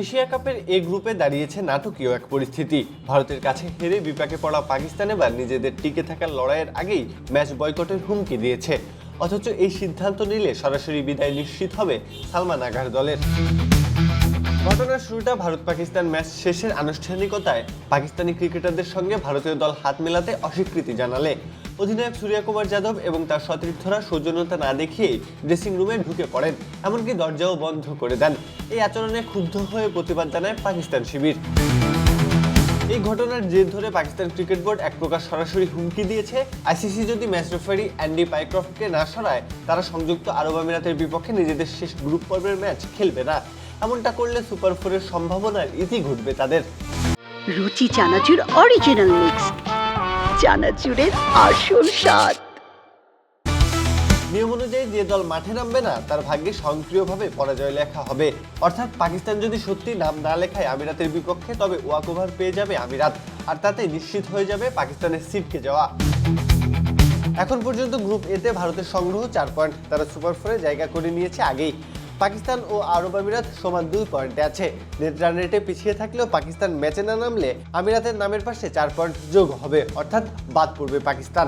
Asia কাপের এ গ্রুপে দাঁড়িয়েছে নাটকীয় এক পরিস্থিতি। ভারতের কাছে হেরে বিপাকে পড়া পাকিস্তান এবার নিজেদের টিকে থাকার লড়াইয়ের আগেই ম্যাচ বয়কটের হুমকি দিয়েছে। অথচ এই সিদ্ধান্ত নিলে সরাসরি বিদায় নিশ্চিত হবে সালমান আগার দলের। ঘটনার শুরুটা ভারত পাকিস্তান ম্যাচ শেষের আনুষ্ঠানিকতায় পাকিস্তানি ক্রিকেটারদের সঙ্গে ভারতীয় দল হাত মেলাতে অস্বীকৃতি জানালে। অধিনায়ক সূর্যা কুমার যাদব এবং তার সতীর্থরা সৌজন্যতা না দেখিয়েই ড্রেসিং রুমে ঢুকে পড়েন, এমনকি দরজাও বন্ধ করে দেন। এই আচরণে ক্ষুব্ধ হয়ে প্রতিবাদ জানায় পাকিস্তান শিবির। এই ঘটনার জের ধরে পাকিস্তান ক্রিকেট বোর্ড এক প্রকার সরাসরি হুমকি দিয়েছে। আইসিসি যদি ম্যাচ রেফারি অ্যান্ডি পাইক্রফটকে না সরায়, তারা সংযুক্ত আরব আমিরাতের বিপক্ষে নিজেদের শেষ গ্রুপ পর্বের ম্যাচ খেলবে না। এমনটা করলে সুপার ফোরের সম্ভাবনার ইতি ঘটবে তাদের। রুচি চানাচুর অরিজিনাল মিক্স চানাচুরের আসল স্বাদ। নিয়ম অনুযায়ী যে দল মাঠে নামবে না তার ভাগ্যে স্বয়ংক্রিয়ভাবে পরাজয় লেখা হবে। অর্থাৎ পাকিস্তান যদি সত্যি নাম না লেখায় আমিরাতের বিপক্ষে তবে ওয়াক ওভার পেয়ে যাবে আমিরাত। আর তাতে নিশ্চিত হয়ে যাবে পাকিস্তানের সিটকে যাওয়া। এখন পর্যন্ত গ্রুপ এতে ভারতের সংগ্রহ চার পয়েন্ট। তারা সুপার ফোরে জায়গা করে নিয়েছে আগেই। পাকিস্তান ও আরব আমিরাত সমান দুই পয়েন্টে আছে। নেট রান রেটে পিছিয়ে থাকলেও পাকিস্তান ম্যাচে না নামলে আমিরাতের নামের পাশে চার পয়েন্ট যোগ হবে, অর্থাৎ বাদ পড়বে পাকিস্তান।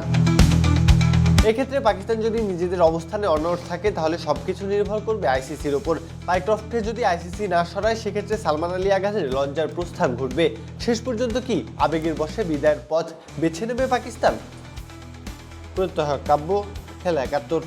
এক্ষেত্রে পাকিস্তান যদি নিজেদের অবস্থানে অনড় থাকে, তাহলে সবকিছু নির্ভর করবে আইসিসির ওপর। পাইক্রফটকে যদি আইসিসি না সরায়, সেক্ষেত্রে সালমান আলী আগানের লজ্জার প্রস্থান ঘটবে। শেষ পর্যন্ত কি আবেগের বসে বিদায়ের পথ বেছে নেবে পাকিস্তান? প্রত্যহ কাব্য, খেলা একাত্তর।